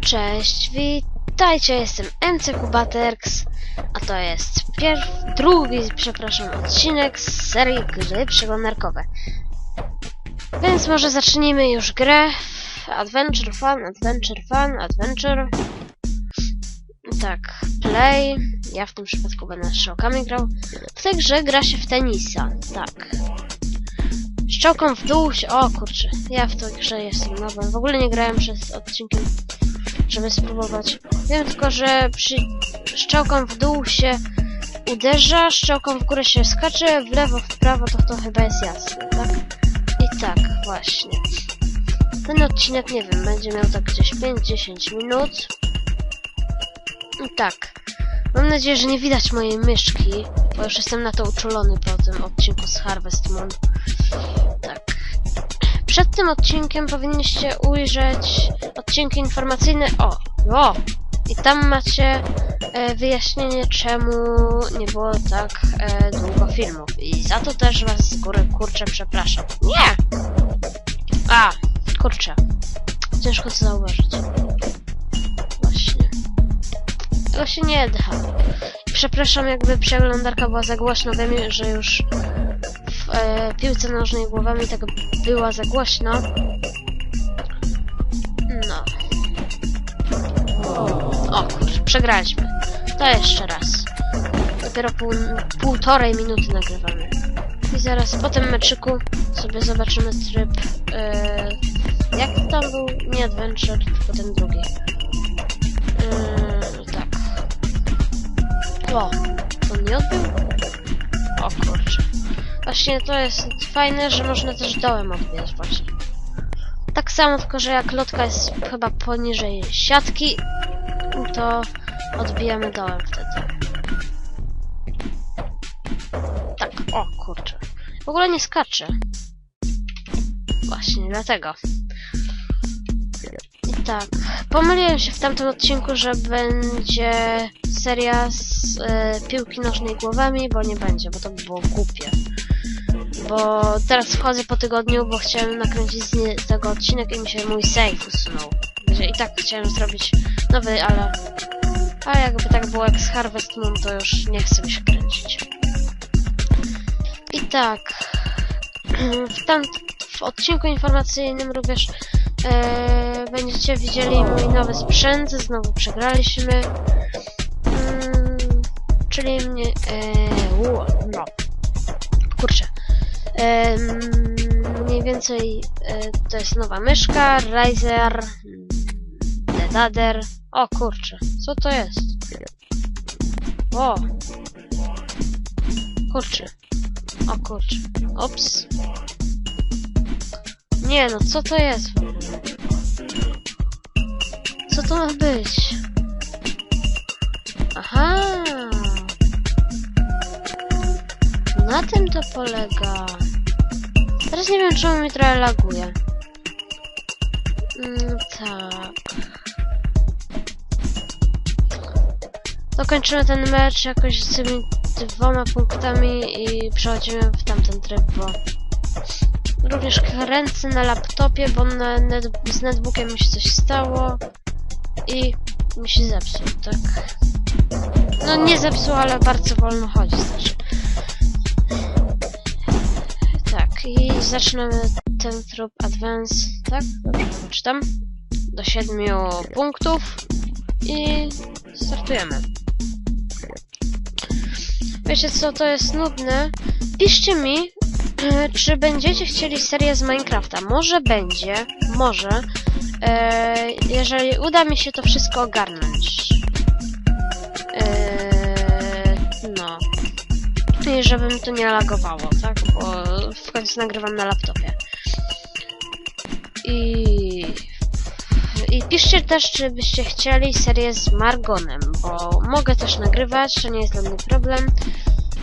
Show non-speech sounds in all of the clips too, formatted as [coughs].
Cześć, witajcie, jestem MC Kubaterx, a to jest pier... drugi, przepraszam, odcinek z serii gry przeglądarkowe. Więc może zacznijmy już grę. Adventure Fun, Adventure Fun, Adventure. Tak, play. Ja w tym przypadku będę strzałkami grał. W tej grze gra się w tenisa, tak. Strzałką w dół się... O kurczę, ja w tej grze jestem nowy. W ogóle nie grałem przez odcinkiem żeby spróbować. Wiem tylko, że przy strzałką w dół się uderza, strzałką w górę się skacze, w lewo, w prawo, to to chyba jest jasne, tak? I tak, właśnie. Ten odcinek, nie wiem, będzie miał tak gdzieś 5-10 minut. I tak. Mam nadzieję, że nie widać mojej myszki, bo już jestem na to uczulony po tym odcinku z Harvest Moon. Przed tym odcinkiem powinniście ujrzeć odcinki informacyjne. O, o! I tam macie e, wyjaśnienie, czemu nie było tak e, długo filmów. I za to też was z góry kurczę przepraszam. Nie! A, kurczę. Ciężko to zauważyć. Właśnie. Tego się nie da. Przepraszam, jakby przeglądarka była za głośno. Wiem, że już e, piłce nożnej głowami tak była za głośno. No. O kurczę, przegraliśmy. To jeszcze raz. Dopiero pół, półtorej minuty nagrywamy. I zaraz po tym meczyku sobie zobaczymy tryb... E, jak tam był? Nie Adventure, tylko ten drugi. E, tak. O, on nie odbił? O kurczę. Właśnie to jest fajne, że można też dołem odbijać właśnie. Tak samo, tylko że jak lotka jest chyba poniżej siatki, to odbijamy dołem wtedy. Tak, o kurczę. W ogóle nie skacze. Właśnie, dlatego. I tak, pomyliłem się w tamtym odcinku, że będzie seria z e, piłki nożnej głowami, bo nie będzie, bo to by było głupie. Bo teraz wchodzę po tygodniu, bo chciałem nakręcić z tego odcinek i mi się mój save usunął. Gdzie I tak chciałem zrobić nowy, ale... A jakby tak było jak z Harvest Moon, to już nie chcę mi się kręcić. I tak... [clears throat] W, tam, w odcinku informacyjnym również e, będziecie widzieli mój nowy sprzęt. Znowu przegraliśmy. Mm, czyli mnie... E, no. Kurczę. Mniej więcej e, to jest nowa myszka, Riser, Dedader. O kurczę, co to jest? O! Kurczę. O kurczę. Ops. Nie no, co to jest w ogóle? Co to ma być? Aha! Na tym to polega. Teraz nie wiem, czemu mi trochę laguje. Mm, tak. Dokończymy ten mecz jakoś z tymi dwoma punktami i przechodzimy w tamten tryb, bo również kręcę na laptopie, bo na net z netbookiem mi się coś stało i mi się zepsuł, tak. No nie zepsuł, ale bardzo wolno chodzi, znaczy. I zaczynamy ten tryb Advance, tak? Dobrze. Do 7 punktów i startujemy. Wiecie co, to jest nudne. Piszcie mi, [clears throat] czy będziecie chcieli serię z Minecrafta. Może będzie, może, e, jeżeli uda mi się to wszystko ogarnąć. I żebym to nie lagowało, tak? Bo w końcu nagrywam na laptopie. I... I piszcie też, czy byście chcieli serię z Margonem, bo mogę też nagrywać, to nie jest dla mnie problem.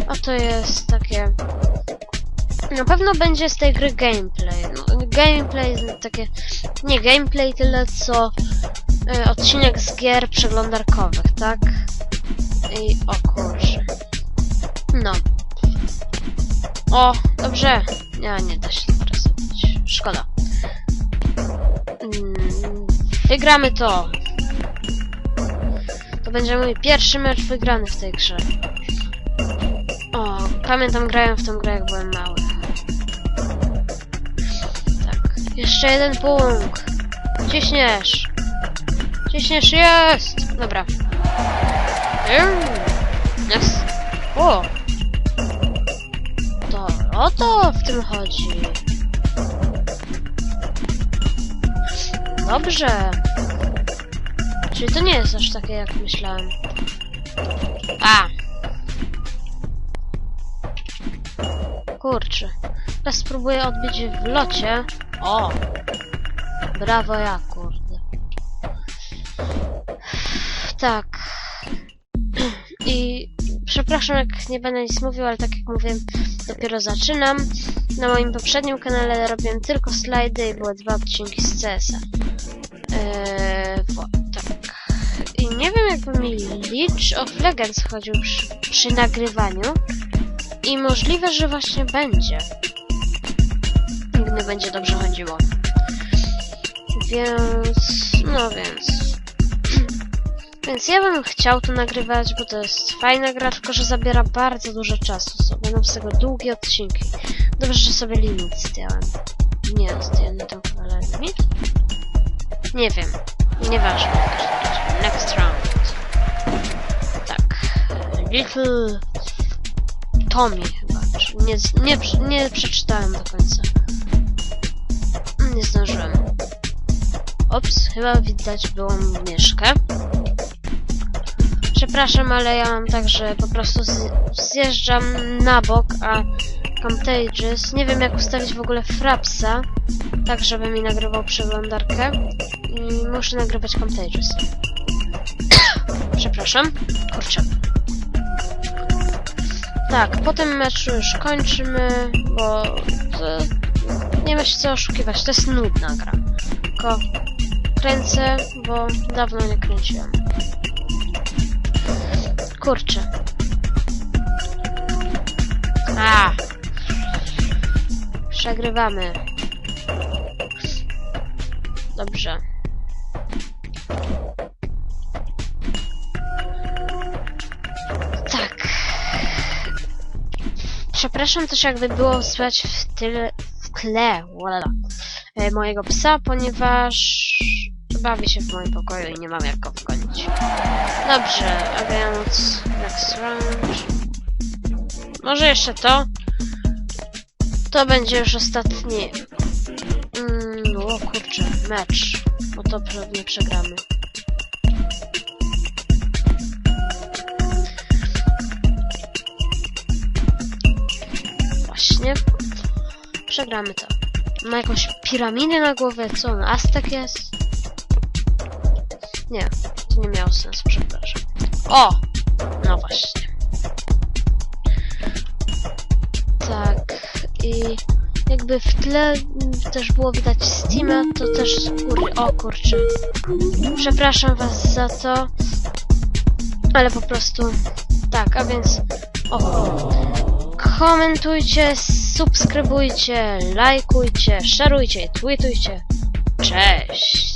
A to jest takie... Na pewno będzie z tej gry gameplay. No, gameplay takie... Nie gameplay tyle, co y, odcinek z gier przeglądarkowych, tak? I o kurczę. No. O, dobrze. Nie, nie da się zrobić. Szkoda. Mm, Wygramy to. To będzie mój pierwszy mecz wygrany w tej grze. O, pamiętam grałem w tą grę jak byłem mały. Tak, jeszcze jeden punkt. Ciśniesz. Ciśniesz, jest! Dobra. Jest. O! O to w tym chodzi. Dobrze. Czyli to nie jest aż takie jak myślałem. A! Kurczę. Teraz spróbuję odbić w locie. O! Brawo ja, kurde. Tak. I przepraszam, jak nie będę nic mówił, ale tak jak mówiłem, dopiero zaczynam. Na moim poprzednim kanale robiłem tylko slajdy i były dwa odcinki z CS-a. Eee, tak. I nie wiem, jakby mi Leech of Legends chodził przy, przy nagrywaniu. I możliwe, że właśnie będzie. Mi będzie dobrze chodziło. Więc... No więc... Więc ja bym chciał to nagrywać, bo to jest fajna gra, tylko że zabiera bardzo dużo czasu. So, będą z tego długie odcinki. Dobrze, że sobie limit zdjąłem. Nie, zdjąłem to chyba limit? Nie wiem. Nieważne. Next round. Tak. Little Tommy chyba. Nie, nie, nie przeczytałem do końca. Nie zdążyłem. Ops, chyba widać było mieszkę. Przepraszam, ale ja mam tak, że po prostu zjeżdżam na bok, a Contagious, nie wiem jak ustawić w ogóle Frapsa, tak żeby mi nagrywał przeglądarkę i muszę nagrywać Contagious. [coughs] Przepraszam, kurczę. Tak, po tym meczu już kończymy, bo to, nie ma się co oszukiwać, to jest nudna gra. Tylko kręcę, bo dawno nie kręciłem. Kurczę. A! Przegrywamy. Dobrze. Tak. Przepraszam też jakby było słychać w tyle, w tle e, mojego psa, ponieważ bawi się w moim pokoju i nie mam jak go wgonić. Dobrze, a więc next round. Może jeszcze to? To będzie już ostatni. Mm, o kurczę, mecz. Bo to pewnie przegramy. Właśnie. Przegramy to. Ma jakąś piramidę na głowie? Co on? Aztek jest? Nie, to nie miało sensu, przepraszam. O! No właśnie. Tak, i jakby w tle też było widać Steama, to też kur... O kurczę. Przepraszam was za to, ale po prostu tak, a więc o. Komentujcie, subskrybujcie, lajkujcie, szerujcie, tweetujcie. Cześć!